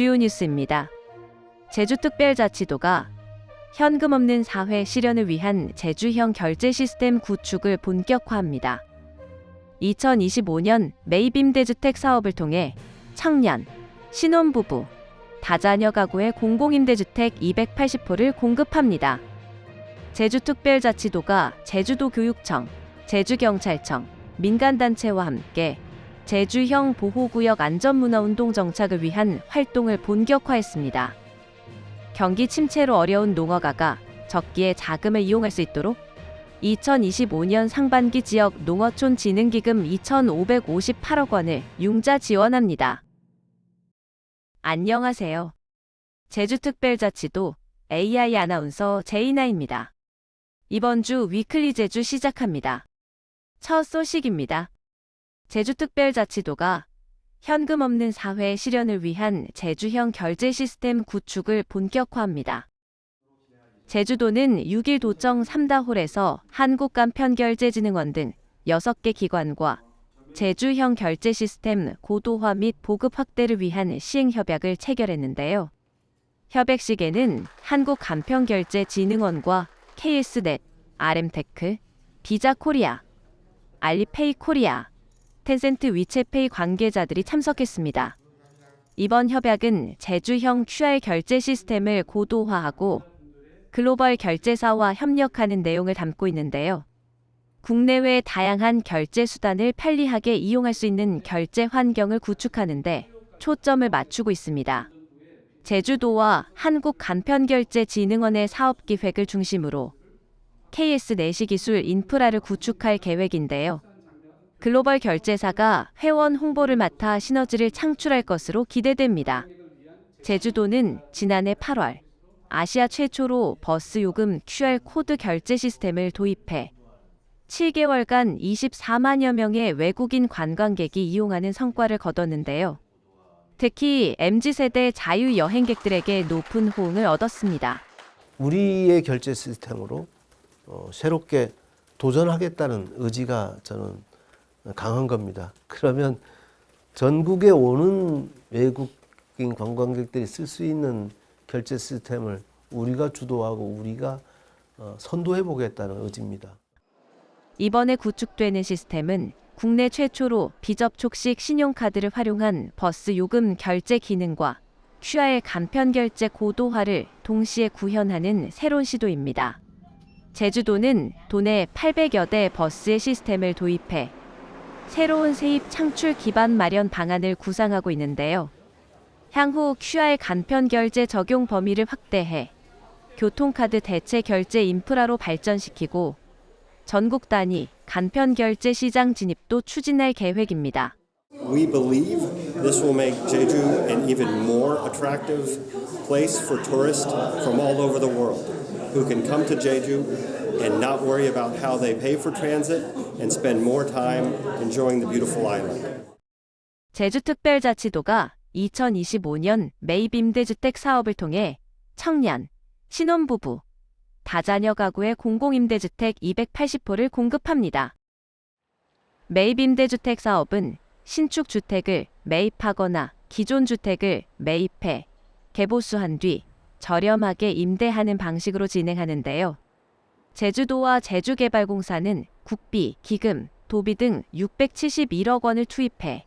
주요 뉴스입니다. 제주특별자치도가 현금 없는 사회 실현을 위한 제주형 결제 시스템 구축을 본격화합니다. 2025년 메이빔 대주택 사업을 통해 청년, 신혼부부, 다자녀 가구의 공공임대주택 280호를 공급합니다. 제주특별자치도가 제주도교육청, 제주경찰청, 민간단체와 함께 제주형 보호구역 안전문화운동 정착을 위한 활동을 본격화했습니다. 경기 침체로 어려운 농어가가 적기에 자금을 이용할 수 있도록 2025년 상반기 지역 농어촌 진흥기금 2,558억 원을 융자 지원합니다. 안녕하세요. 제주특별자치도 AI 아나운서 제이나입니다. 이번 주 위클리 제주 시작합니다. 첫 소식입니다. 제주특별자치도가 현금 없는 사회 실현을 위한 제주형 결제 시스템 구축을 본격화합니다. 제주도는 6일 도청 3다홀에서 한국간편결제진흥원 등 6개 기관과 제주형 결제 시스템 고도화 및 보급 확대를 위한 시행 협약을 체결했는데요. 협약식에는 한국간편결제진흥원과 KS넷, RM테크, 비자코리아, 알리페이 코리아, 텐센트 위챗페이 관계자들이 참석했습니다. 이번 협약은 제주형 QR 결제 시스템을 고도화하고 글로벌 결제사와 협력하는 내용을 담고 있는데요. 국내외 다양한 결제 수단을 편리하게 이용할 수 있는 결제 환경을 구축하는데 초점을 맞추고 있습니다. 제주도와 한국간편결제진흥원의 사업 기획을 중심으로 KS 내시 기술 인프라를 구축할 계획인데요. 글로벌 결제사가 회원 홍보를 맡아 시너지를 창출할 것으로 기대됩니다. 제주도는 지난해 8월 아시아 최초로 버스 요금 QR 코드 결제 시스템을 도입해 7개월간 24만여 명의 외국인 관광객이 이용하는 성과를 거뒀는데요. 특히 MZ세대 자유 여행객들에게 높은 호응을 얻었습니다. 우리의 결제 시스템으로 어, 새롭게 도전하겠다는 의지가 저는 강한 겁니다. 그러면 전국에 오는 외국인 관광객들이 쓸 수 있는 결제 시스템을 우리가 주도하고 우리가 어, 선도해 보겠다는 의지입니다. 이번에 구축되는 시스템은 국내 최초로 비접촉식 신용카드를 활용한 버스 요금 결제 기능과 QR 간편 결제 고도화를 동시에 구현하는 새로운 시도입니다. 제주도는 도내 800여 대 버스의 시스템을 도입해 새로운 세입 창출 기반 마련 방안을 구상하고 있는데요. 향후 QR 간편 결제 적용 범위를 확대해 교통카드 대체 결제 인프라로 발전시키고 전국 단위 간편 결제 시장 진입도 추진할 계획입니다. We believe this will make Jeju an even more attractive place for tourists from all over the world who can come to Jeju and not worry about how they pay for transit and spend more time enjoying the beautiful island. 제주특별자치도가 2025년 매입임대주택 사업을 통해 청년, 신혼부부, 다자녀 가구의 공공임대주택 280호를 공급합니다. 매입임대주택 사업은 신축 주택을 매입하거나 기존 주택을 매입해 개보수한 뒤 저렴하게 임대하는 방식으로 진행하는데요. 제주도와 제주개발공사는 국비, 기금, 도비 등 671억 원을 투입해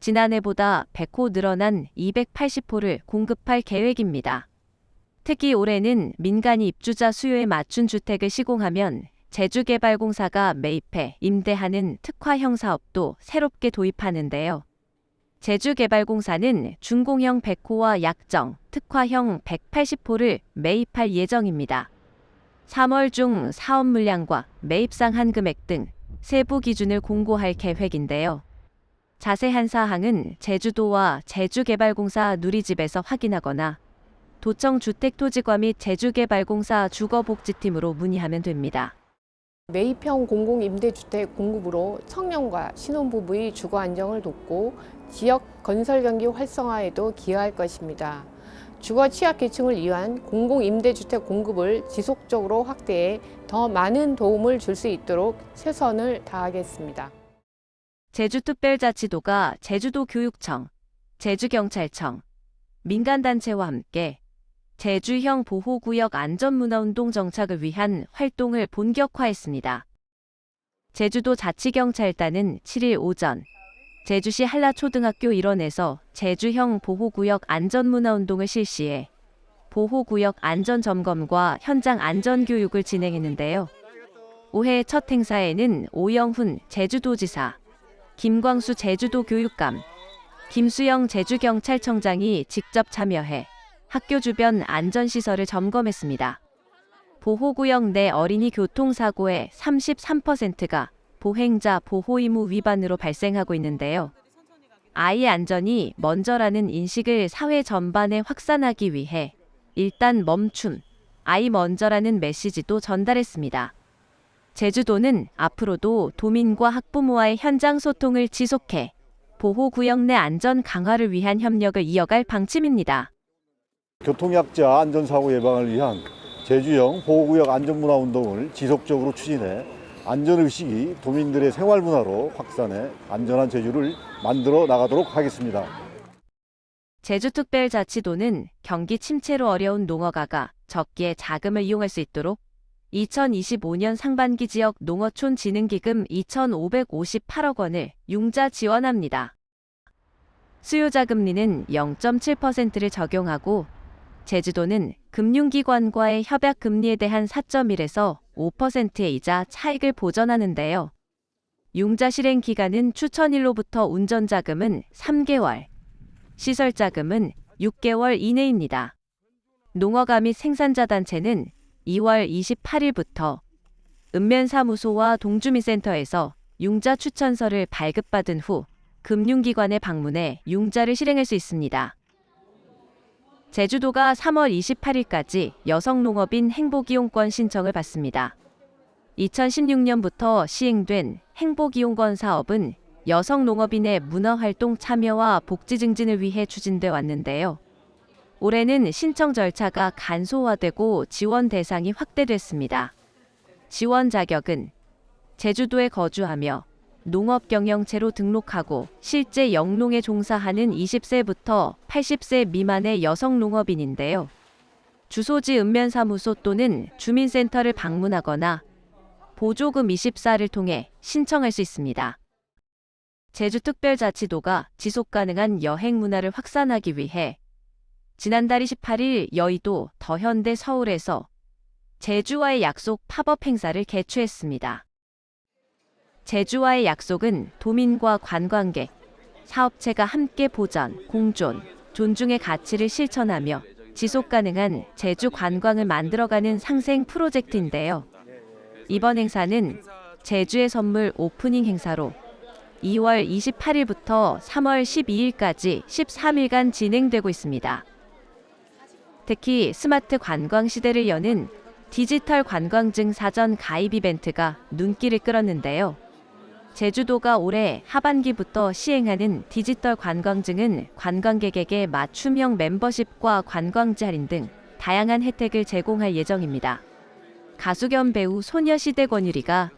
지난해보다 100호 늘어난 280호를 공급할 계획입니다. 특히 올해는 민간이 입주자 수요에 맞춘 주택을 시공하면 제주개발공사가 매입해 임대하는 특화형 사업도 새롭게 도입하는데요. 제주개발공사는 중공형 100호와 약정, 특화형 180호를 매입할 예정입니다. 3월 중 사업 물량과 매입상 한 금액 등 세부 기준을 공고할 계획인데요. 자세한 사항은 제주도와 제주개발공사 누리집에서 확인하거나 도청 주택토지과 및 제주개발공사 주거복지팀으로 문의하면 됩니다. 매입형 공공임대주택 공급으로 청년과 신혼부부의 주거 안정을 돕고 지역 건설 경기 활성화에도 기여할 것입니다. 주거 취약 계층을 위한 공공임대주택 공급을 지속적으로 확대해 더 많은 도움을 줄 수 있도록 최선을 다하겠습니다. 제주특별자치도가 제주도 교육청, 제주경찰청, 민간단체와 함께 제주형 보호구역 안전문화운동 정착을 위한 활동을 본격화했습니다. 제주도 자치경찰단은 7일 오전 제주시 한라초등학교 일원에서 제주형 보호구역 안전문화운동을 실시해 보호구역 안전점검과 현장 안전교육을 진행했는데요. 올해 첫 행사에는 오영훈 제주도지사, 김광수 제주도 교육감, 김수영 제주경찰청장이 직접 참여해 학교 주변 안전시설을 점검했습니다. 보호구역 내 어린이 교통사고의 33%가 보행자 보호 의무 위반으로 발생하고 있는데요. 아이 안전이 먼저라는 인식을 사회 전반에 확산하기 위해 일단 멈춤, 아이 먼저라는 메시지도 전달했습니다. 제주도는 앞으로도 도민과 학부모와의 현장 소통을 지속해 보호구역 내 안전 강화를 위한 협력을 이어갈 방침입니다. 교통약자 안전사고 예방을 위한 제주형 보호구역 안전문화 운동을 지속적으로 추진해 안전의식이 도민들의 생활문화로 확산해 안전한 제주를 만들어 나가도록 하겠습니다. 제주특별자치도는 경기 침체로 어려운 농어가가 적기에 자금을 이용할 수 있도록 2025년 상반기 지역 농어촌 진흥기금 2,558억 원을 융자 지원합니다. 수요자 금리는 0.7%를 적용하고 제주도는 금융기관과의 협약 금리에 대한 4.1에서 5%의 이자 차익을 보전하는데요. 융자 실행 기간은 추천일로부터 운전자금은 3개월, 시설자금은 6개월 이내입니다. 농어가 및 생산자 단체는 2월 28일부터 읍면사무소와 동주민센터에서 융자 추천서를 발급받은 후 금융기관에 방문해 융자를 실행할 수 있습니다. 제주도가 3월 28일까지 여성농업인 행복이용권 신청을 받습니다. 2016년부터 시행된 행복이용권 사업은 여성농업인의 문화활동 참여와 복지 증진을 위해 추진돼 왔는데요. 올해는 신청 절차가 간소화되고 지원 대상이 확대됐습니다. 지원 자격은 제주도에 거주하며 농업 경영체로 등록하고 실제 영농에 종사하는 20세부터 80세 미만의 여성 농업인인데요. 주소지 읍면사무소 또는 주민센터를 방문하거나 보조금 24를 통해 신청할 수 있습니다. 제주특별자치도가 지속가능한 여행 문화를 확산하기 위해 지난달 28일 여의도 더현대 서울에서 제주와의 약속 팝업 행사를 개최했습니다. 제주와의 약속은 도민과 관광객, 사업체가 함께 보전, 공존, 존중의 가치를 실천하며 지속 가능한 제주 관광을 만들어가는 상생 프로젝트인데요. 이번 행사는 제주의 선물 오프닝 행사로 2월 28일부터 3월 12일까지 13일간 진행되고 있습니다. 특히 스마트 관광 시대를 여는 디지털 관광증 사전 가입 이벤트가 눈길을 끌었는데요. 제주도가 올해 하반기부터 시행하는 디지털 관광증은 관광객에게 맞춤형 멤버십과 관광지 할인 등 다양한 혜택을 제공할 예정입니다. 가수 겸 배우 소녀시대 권유리가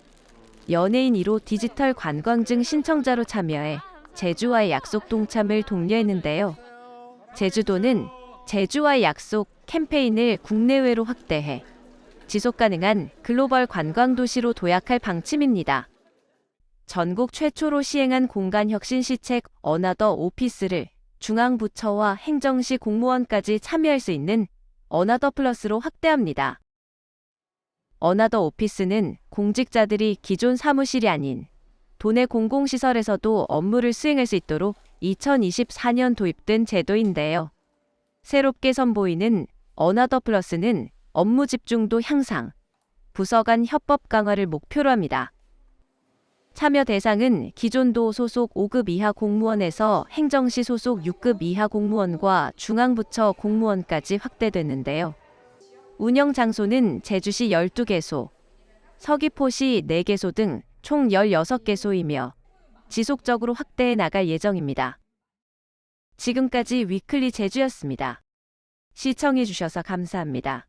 연예인 1호 디지털 관광증 신청자로 참여해 제주와의 약속 동참을 독려했는데요. 제주도는 제주와의 약속 캠페인을 국내외로 확대해 지속 가능한 글로벌 관광 도시로 도약할 방침입니다. 전국 최초로 시행한 공간 혁신 시책 어나더 오피스를 중앙부처와 행정시 공무원까지 참여할 수 있는 어나더 플러스로 확대합니다. 어나더 오피스는 공직자들이 기존 사무실이 아닌 도내 공공시설에서도 업무를 수행할 수 있도록 2024년 도입된 제도인데요. 새롭게 선보이는 어나더 플러스는 업무 집중도 향상, 부서 간 협법 강화를 목표로 합니다. 참여 대상은 기존도 소속 5급 이하 공무원에서 행정시 소속 6급 이하 공무원과 중앙부처 공무원까지 확대됐는데요. 운영 장소는 제주시 12개소, 서귀포시 4개소 등 총 16개소이며 지속적으로 확대해 나갈 예정입니다. 지금까지 위클리 제주였습니다. 시청해 주셔서 감사합니다.